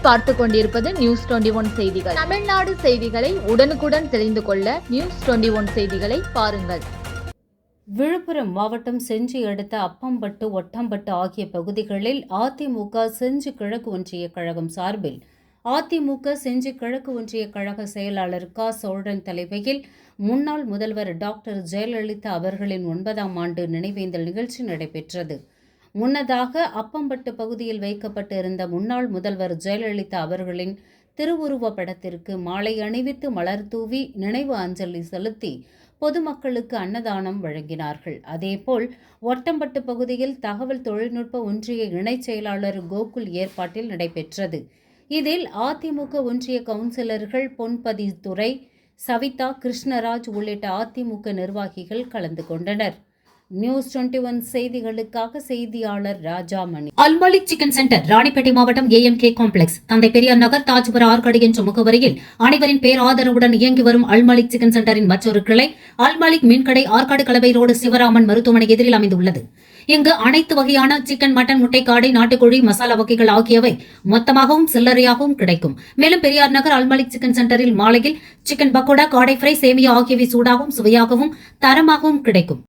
பார்த்து கொண்டிருப்பது news twenty one செய்திகள். தமிழ்நாடு செய்திகளை உடனுக்குடன் தெரிந்து கொள்ள நியூஸ் டுவெண்டி ஒன் செய்திகளை பாருங்கள். விழுப்புரம் மாவட்டம் செஞ்சி அடுத்த அப்பம்பட்டு ஒட்டம்பட்டு ஆகிய பகுதிகளில் அதிமுக செஞ்சி கிழக்கு ஒன்றிய கழகம் சார்பில். அதிமுக செஞ்சி கிழக்கு ஒன்றிய கழக செயலாளர் க. சோழன் தலைமையில் முன்னாள் முதல்வர் டாக்டர் ஜெயலலிதா அவர்களின் ஒன்பதாம் ஆண்டு நினைவேந்தல் நிகழ்ச்சி நடைபெற்றது. முன்னதாக அப்பம்பட்டு பகுதியில் வைக்கப்பட்டு இருந்த முன்னாள் முதல்வர் ஜெயலலிதா அவர்களின் திருவுருவ படத்திற்கு மாலை அணிவித்து மலர் தூவி நினைவு அஞ்சலி செலுத்தி பொதுமக்களுக்கு அன்னதானம் வழங்கினார்கள். அதேபோல் ஒட்டம்பட்டு பகுதியில் தகவல் தொழில்நுட்ப ஒன்றிய இணைச் செயலாளர் கோகுல் ஏற்பாட்டில் நடைபெற்றது. இதில் அதிமுக ஒன்றிய கவுன்சிலர்கள் பொன்பதி சவிதா கிருஷ்ணராஜ் உள்ளிட்ட அதிமுக நிர்வாகிகள் கலந்து கொண்டனர். நியூஸ் டுவெண்ட்டி ஒன் செய்திகளுக்காக செய்தியாளர் ராஜாமணி. அல்மலிக் சிக்கன் சென்டர் ராணிப்பேட்டை மாவட்டம் ஏஎம்கே காம்ப்ளெக்ஸ். தந்தை பெரியார் நகர் தாஜ்புர ஆற்காடு என்ற முகவரியில் அனைவரின் பேராதரவுடன் இயங்கி வரும் அல்மலிக் சிக்கன் சென்டரின் மற்றொரு கிளை அல்மலிக் மீன்கடை ஆற்காடு கலவை ரோடு சிவராமன் மருத்துவமனை எதிரில் அமைந்துள்ளது. இங்கு அனைத்து வகையான சிக்கன் மட்டன் முட்டைக்காடை நாட்டுக்கோழி மசாலா வகைகள் ஆகியவை மொத்தமாகவும் சில்லறையாகவும் கிடைக்கும். மேலும் பெரியார் நகர் அல்மலிக் சிக்கன் சென்டரில் மாலையில் சிக்கன் பக்கோடா காடை ஃப்ரை சேமியா ஆகியவை சூடாகவும் சுவையாகவும் தரமாகவும் கிடைக்கும்.